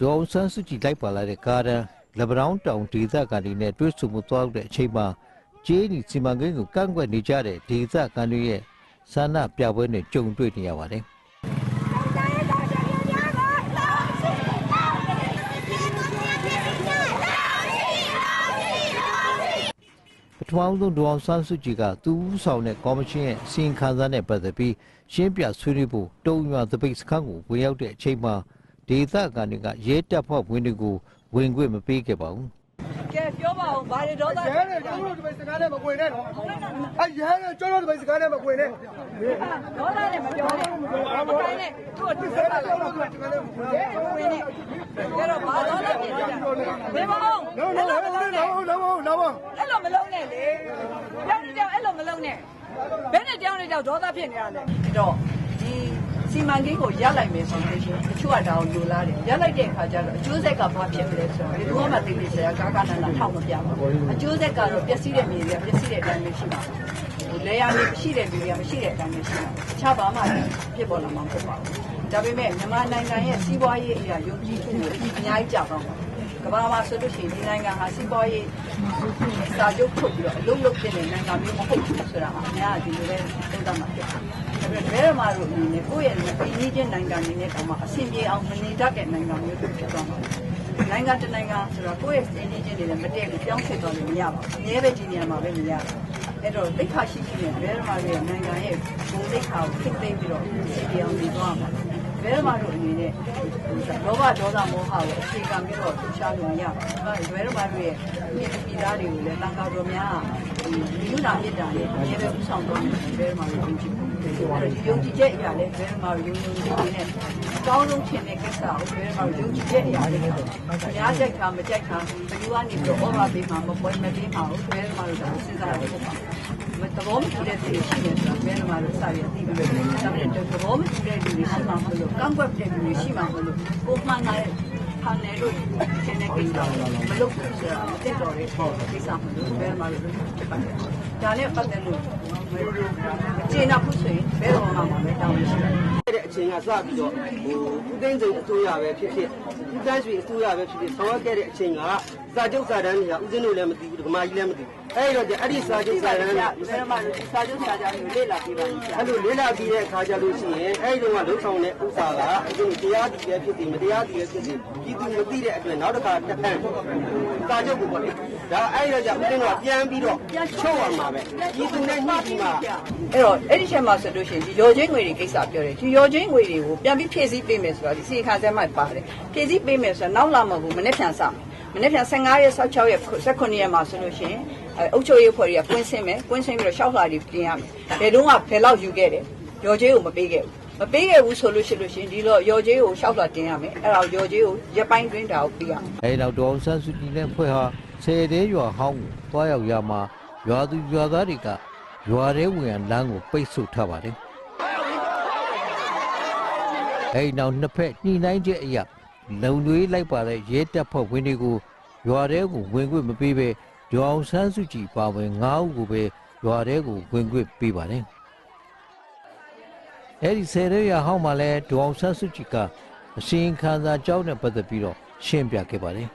ဒေါအောင်ဆန်းစုကြည်လိုက်ပါလာတဲ့ကားတန်းလက်ဗရောင်းတောင်ဒေသခံတွေနဲ့တွေ့ဆုံမှုသွားရောက်တဲ့အချိန်မှာကျေးနီစီမံကိန်းကိုကန့်ကွက်နေကြတဲ့ဒေသခံတွေရဲ့ဆန္ဒပြပွဲနဲ့ကြုံတွေ့နေရပါတယ်။ပထမဆုံးဒေါအောင်ဆန်းစုကြည်ကသူဦးဆောင်တဲ့ကော်မရှင်ရဲ့အစီရင်ခံစာနဲ့ပတ်သက်ပြီးရှင်းပြဆွေးနွေးဖို့တုံ့ရွာသပိတ်စခန်းကိုဝင်ရောက်တဲ့အချိန်မှာ ဒေသခံတွေကရဲတပ်ဖွဲ့ဝင်တွေကိုဝင်ခွင့်မပေးခဲ့ပါဘူးကဲပြောပါဦးဘာတွေတော့သားရဲနဲ့ကျွန်တော်တို့ဒီစကားနဲ့မကွေနဲ့နော်အဲရဲနဲ့ကျွန်တော်တို့ဒီစကားနဲ့မကွေနဲ့ဒေါသနဲ့မပြောနဲ့မကိုင်းနဲ့သူ့ကိုဆက်လာလိုက်ရဲဝင်နေကဲတော့ဘာတော့လဲပြင်ကြဘယ်မအောင်လောလောလောလောလောလောအဲ့လိုမလုံးနဲ့လေတောင်းတောင်းအဲ့လိုမလုံးနဲ့ဘယ်နဲ့တောင်းနေကြောက်ဒေါသဖြစ်နေရလဲတော့ဒီ စီမံကိန်းကိုရပ်လိုက်မယ်ဆိုလို့ရှိရင်တချို့ကဒါကိုလိုလားတယ်ရပ်လိုက်တဲ့အခါကျတော့အကျိုးဆက်ကဘာဖြစ်မလဲဆိုတော့ဒီကမှသိသိချာကာကာနာနာထောက်မပြပါဘူးအကျိုးဆက်ကတော့ပျက်စီးတဲ့မြေတွေကပျက်စီးတဲ့အတိုင်းပဲရှိပါဘူးလေယာဉ်မရှိတဲ့လူတွေကမရှိတဲ့အတိုင်းပဲရှိတာတခြားဘာမှဖြစ်ပေါ်လာမှာမဟုတ်ပါဘူးဒါပေမဲ့မြန်မာနိုင်ငံရဲ့စီးပွားရေးအရာယုံကြည်မှုကိုအများကြီးကြောက်တော့ပါ ကမ္ဘာမှာဆိုလို့ရှိရင်ဒီနိုင်ငံဟာစီးပွားရေးစာချုပ်ထုတ်ပြီးတော့အလုံးလုံးဖြစ်တဲ့နိုင်ငံမျိုးမဟုတ်ဘူးဆိုတာအများကြီးဒီလိုပဲသုံးသပ်မှာဖြစ်ပါတယ်ဒါပေမဲ့ဘယ်မှာလို့အနေနဲ့ကိုယ့်ရဲ့ပြည်ကြီးချင်းနိုင်ငံအနေနဲ့တောင်မှအဆင်ပြေအောင်မနေတတ်တဲ့နိုင်ငံမျိုးတွေဖြစ်သွားမှာနိုင်ငံတနိုင်ငံဆိုတော့ကိုယ့်ရဲ့ပြည်ကြီးချင်းတွေလည်းမတည့်ဘူးပြောင်းရွှေ့သွားလို့မရပါဘူးအများပဲဒီနေရာမှာပဲမရဘူးအဲ့တော့သိခါရှိရှိနဲ့ဘယ်မှာလဲနိုင်ငံရဲ့ဘုံသိခါကိုထိသိမ်းပြီးတော့စီပြေအောင်နေသွားမှာ ဘယ်မှာလို့အနေနဲ့လောဘဒေါသမောဟကိုအခြေခံပြီးတော့လှရှားလို့မရပါဘူးဘယ်မှာလို့ရဲ့ပြည်ပြည်သားတွေကိုလည်းတန်ခါတော်များဒီလူနာမြစ်တာနဲ့အများပဲဥဆောင်သွားတယ်ဘယ်မှာလို့ယုံကြည်ဖို့အဲ့တော့ဒီယုံကြည်ချက်အရာလည်းဘယ်မှာယုံယုံကြည်ကြည်နဲ့အကောင်းဆုံးဖြစ်တဲ့ကိစ္စကိုဘယ်မှာယုံကြည်ချက်အရာလေးအများကြိုက်တာမကြိုက်တာဘယ်လိုကနေပြီးတော့ဩဘာပေးမှာမပွဲမပေးမှာဘယ်မှာလို့ဒါစဉ်းစားရတယ်ပေါ့မ သဘောမတူတဲ့သူတွေရှိနေဆိုတာဘယ်မှာလို့စရည်သိပြီးတော့ဒါပေမဲ့သဘောမတူတဲ့လူတွေရှိမှမလို့ကန့်ကွက်တဲ့လူတွေရှိမှမလို့ကိုမှန်တဲ့ဖန်တယ်လို့ရှင်းတဲ့ကိစ္စမလုပ်ဘူးဆိုတာမသိတော့တဲ့ကိစ္စမလို့ဘယ်မှာလို့ဖြစ်ပါတယ်ဒါနဲ့ပတ်သက်လို့ကျေနပ်ဖို့ဆိုရင်ဘယ်တော့မှမပဲတောင်းလို့ရှိတယ်တဲ့အ ချိန်ကစပြီးတော့ဟိုဦးသိန်းစိန်အစိုးရပဲဖြစ်ဖြစ်ဦးတန်းရွှေအစိုးရပဲဖြစ်ဖြစ်ဆောင်ရွက်ခဲ့တဲ့အချိန်ကစာချုပ်စာတမ်းတွေကဦးစင်းတို့လည်းမသိဘူးဒကမာကြီးလည်းမသိဘူးအဲ့တော့အဲ့ဒီစာချုပ်စာတမ်းတွေဘယ်မှာစာချုပ်စာကြောင်းကိုလေ့လာပြီးပါလိမ့်မယ်အဲ့လိုလေးလာပြီးတဲ့အခါကျလို့ရှိရင်အဲ့ဒီတော့ကလှုပ်ဆောင်တဲ့ဥစ္စာကအခုတရားတည်ပဲဖြစ်ပြီးမတရားတည်ပဲဖြစ်ပြီးပြည်သူမသိတဲ့အတွက်နောက်တစ်ခါတက်တန်းစာချုပ်ကိုပေါ့လေ ဒါအဲ့ဒီတော့じゃဦးစင်းတို့ကပြန်ပြီးတော့ချုပ်ရမှာပဲပြည်သူနဲ့ညှိပြီးမှအဲ့တော့အဲ့ဒီချက်မှာဆိုလို့ရှိရင်ဒီရောချင်းငွေတွေကိစ္စပြောတယ်ဒီရောချင်းငွေတွေကိုပြန်ပြီးဖြည့်ဆည်းပေးမယ်ဆိုတာဒီစီခါစဲမှာပါတယ်ဖြည့်ဆည်းပေးမယ်ဆိုတာနောက်လာမှာဘူးမနေ့ပြန်စမယ်မနေ့ပြန်15ရက်16ရက်18ရက်မှာဆိုလို့ရှိရင်အုပ်ချုပ်ရေးဖွဲ့တွေကကွင်းဆင်းမယ်ကွင်းဆင်းပြီးတော့ရှောက်လာတွေပြင်ရမယ်ဘယ်တော့မှဘယ်လောက်ယူခဲ့တယ်ရောချင်းကိုမပေးခဲ့ဘူးမပေးခဲ့ဘူးဆိုလို့ရှိလို့ရှိရင်ဒီလိုရောချင်းကိုရှောက်လာတင်ရမယ်အဲ့ဒါရောချင်းကိုရက်ပိုင်းတွင်းတာကိုပေးရမယ်။အဲဒီနောက်ဒေါအောင်ဆန်းစုကြည်နဲ့ဖွဲ့ဟာ ဆယ်သေးရွာဟောင်းကိုတွားရောက်ရမှာရွာသူရွာသားတွေကရွာထဲဝင်ရန်လမ်းကိုပိတ်ဆို့ထားပါတယ်။အဲဒီနောက်နှစ်ဖက်ညှိနှိုင်းချက်အရလုံတွေးလိုက်ပါတဲ့ရဲတပ်ဖွဲ့ဝင်တွေကိုရွာထဲကိုဝင်ခွင့်မပေးဘဲဒေါအောင်ဆန်းစုကြည်ပါဝင်9ဦးကိုပဲရွာထဲကိုဝင်ခွင့်ပေးပါတယ်။အဲဒီဆယ်ရဲရွာဟောင်းမှာလဲဒေါအောင်ဆန်းစုကြည်ကအစီရင်ခံစာကြောင်းနဲ့ပတ်သက်ပြီးတော့ရှင်းပြခဲ့ပါတယ်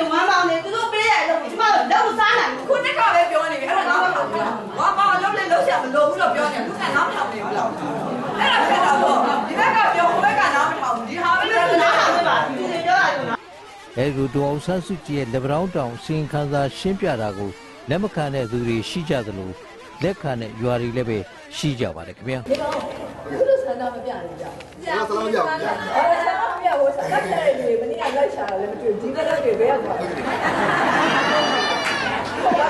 သူ့ဟာနေဝမ်းပေါင်းနေသူတို့ပေးရလို့ကျမတို့လောက်စားနိုင်ဘူးခုနှစ်ခါပဲပြောနေပြီအဲ့ဒါနားမထောင်ဘူး။ဘာမှလုံးလေလုံးဆရာမလိုဘူးလို့ပြောနေလူကနားမထောင်နေဘူးလား။အဲ့ဒါဖြစ်တာပေါ့။ဒီဘက်ကပြောဟိုဘက်ကနားမထောင်ဘူး။ဒီဟာပဲသူတို့နားထောင်နေပါသူတွေပြောတာကအဲဒီလိုဒေါအောင်ဆန်းစုကြည်ရဲ့လက်ဗရောင်းတောင်စီရင်ခံစာရှင်းပြတာကိုလက်မခံတဲ့သူတွေရှိကြသလိုလက်ခံတဲ့ရွာတွေလည်းပဲရှိကြပါတယ်ခင်ဗျာဒီကောင်သူတို့ဆန္ဒမပြနေကြ။ကြာဆန္ဒမပြဘူး။အဲ ဆန္ဒမပြဘူးဆန္ဒပြတဲ့လူတွေမနေ့ကလိုက်ချတာလည်းမတွေ့ဘူးဒီကလည်းတွေဘယ်ရောက်သွားလဲ။